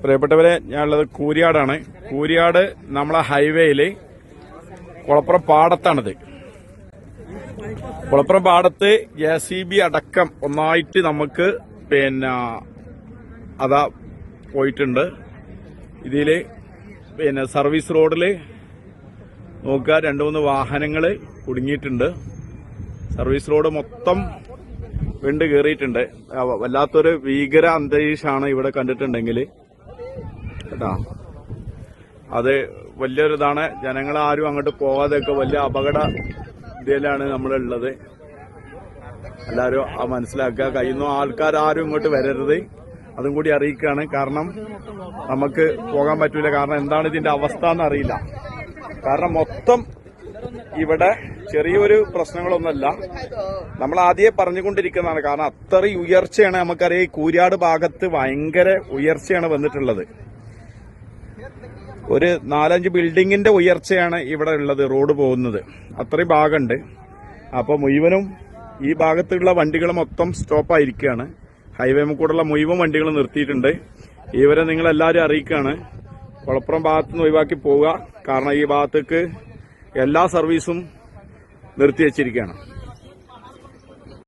പ്രിയപ്പെട്ടവരെ ഞാനുള്ളത് കൂരിയാടാണ്. കൂരിയാട് നമ്മളെ ഹൈവേയിൽ കുളപ്പുറം പാടത്താണിത്. കുളപ്പുറം പാടത്ത് ജെ സി ബി അടക്കം ഒന്നായിട്ട് നമുക്ക് പിന്നെ അതാ പോയിട്ടുണ്ട്. ഇതിൽ പിന്നെ സർവീസ് റോഡിൽ നോക്കുക രണ്ടു മൂന്ന് വാഹനങ്ങൾ കുടുങ്ങിയിട്ടുണ്ട്. സർവീസ് റോഡ് മൊത്തം വെണ്ട് കയറിയിട്ടുണ്ട്. വല്ലാത്തൊരു ഭീകര അന്തരീക്ഷമാണ് ഇവിടെ കണ്ടിട്ടുണ്ടെങ്കിൽ കേട്ടാ. അത് ജനങ്ങൾ ആരും അങ്ങോട്ട് പോകാതെയൊക്കെ വലിയ അപകട ഇതിലാണ് നമ്മളുള്ളത്. എല്ലാവരും ആ മനസ്സിലാക്കുക. കഴിയുന്ന ആൾക്കാർ ആരും ഇങ്ങോട്ട് വരരുത്. അതും കൂടി അറിയിക്കുകയാണ്. കാരണം നമുക്ക് പോകാൻ പറ്റൂല. കാരണം എന്താണ് ഇതിന്റെ അവസ്ഥ എന്ന് അറിയില്ല. കാരണം മൊത്തം ഇവിടെ ചെറിയൊരു പ്രശ്നങ്ങളൊന്നുമല്ല. നമ്മൾ ആദ്യമേ പറഞ്ഞുകൊണ്ടിരിക്കുന്നതാണ്. കാരണം അത്രയും ഉയർച്ചയാണ് നമുക്കറിയാം. ഈ കൂരാട് ഭാഗത്ത് ഭയങ്കര ഉയർച്ചയാണ് വന്നിട്ടുള്ളത്. ഒരു നാലഞ്ച് ബിൽഡിങ്ങിന്റെ ഉയർച്ചയാണ് ഇവിടെ ഉള്ളത് റോഡ് പോകുന്നത്. അത്രയും ഭാഗമുണ്ട്. അപ്പൊ മുഴുവനും ഈ ഭാഗത്തുള്ള വണ്ടികൾ മൊത്തം സ്റ്റോപ്പ് ആയിരിക്കുകയാണ്. ഹൈവേ കൂടെയുള്ള മുഴുവൻ വണ്ടികൾ നിർത്തിയിട്ടുണ്ട്. ഇവരെ നിങ്ങൾ എല്ലാവരും അറിയിക്കുകയാണ്. കുളപ്പുറം ഭാഗത്ത് നിന്ന് ഒഴിവാക്കി പോവുക. കാരണം ഈ ഭാഗത്തേക്ക് എല്ലാ സർവീസും നിർത്തി വെച്ചിരിക്കുകയാണ്